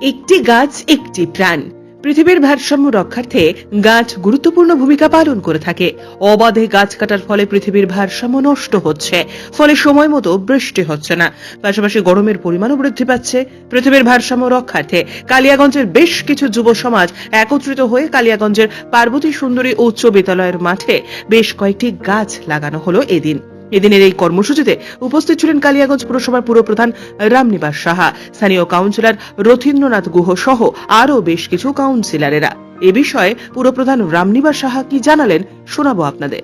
একটি গাছ, একটি প্রাণ। পৃথিবীর ভারসাম্য রক্ষার্থে গাছ গুরুত্বপূর্ণ ভূমিকা পালন করে থাকে। অবাধে গাছ কাটার ফলে পৃথিবীর ভারসাম্য নষ্ট হচ্ছে, ফলে সময় মতো বৃষ্টি হচ্ছে না। পাশাপাশি গরমের পরিমাণও বৃদ্ধি পাচ্ছে পৃথিবীর ভারসাম্য রক্ষার্থে। কালিয়াগঞ্জের বেশ কিছু যুব সমাজ একত্রিত হয়ে কালিয়াগঞ্জের পার্বতী সুন্দরী উচ্চ বিদ্যালয়ের মাঠে বেশ কয়েকটি গাছ লাগানো হলো এদিন। এদিনের এই কর্মসূচিতে উপস্থিত ছিলেন কালিয়াগঞ্জ পুরসভার পুরপ্রধান রামনিবাস সাহা, স্থানীয় কাউন্সিলর রথীন্দ্রনাথ গুহ সহ আরও বেশ কিছু কাউন্সিলরেরা। এ বিষয়ে পুরপ্রধান রামনিবাস সাহা কি জানালেন, শোনাবো আপনাদের।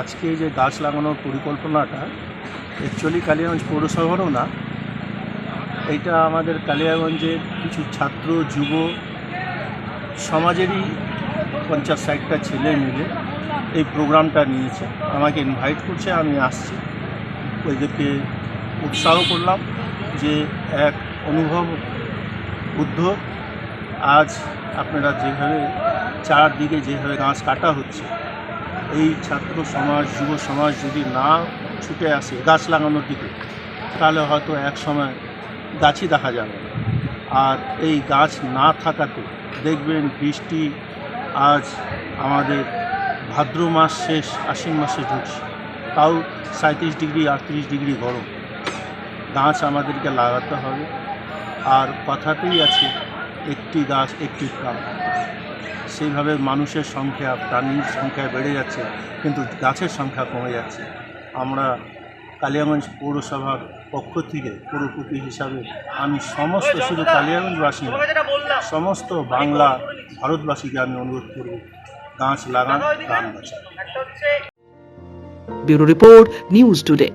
আজকে যে গাছ লাগানোর পরিকল্পনাটা অ্যাকচুয়ালি কালিয়াগঞ্জ পৌরসভারও না, এটা আমাদের কালিয়াগঞ্জের কিছু ছাত্র, যুব, সমাজেরই পঞ্চাশ ষাটটা ছেলে মিলে এই প্রোগ্রামটা নিয়েছে। আমাকে ইনভাইট করছে, আমি আসছি। ওইদেরকে উৎসাহ করলাম যে এক অনুভব উদ্যোগ আজ আপনারা যেভাবে চারদিকে যেভাবে গাছ কাটা হচ্ছে, এই ছাত্র সমাজ, যুব সমাজ যদি না ছুটে আসে গাছ লাগানোর দিকে, তাহলে হয়তো এক সময় গাছই দেখা যাবে। আর এই গাছ না থাকাতে দেখবেন বৃষ্টি আজ আমাদের ভাদ্র মাস শেষ, আশ্বিন মাসে ঢুকছে তাও সাঁত্রিশ ডিগ্রি, আটত্রিশ ডিগ্রি গরম। গাছ আমাদেরকে লাগাতে হবে। আর কথাতেই আছে, একটি গাছ, একটি প্রাণ। সেইভাবে মানুষের সংখ্যা, প্রাণীর সংখ্যা বেড়ে যাচ্ছে, কিন্তু গাছের সংখ্যা কমে যাচ্ছে। আমরা কালিয়াগঞ্জ পৌরসভার পক্ষ থেকে পৌরপতি হিসাবে আমি সমস্ত শুধু কালিয়াগঞ্জবাসী সমস্ত বাংলা ভারতবাসীকে আমি অনুরোধ করব। গাছ লাগান প্রাণ বাঁচান। Bureau report news today.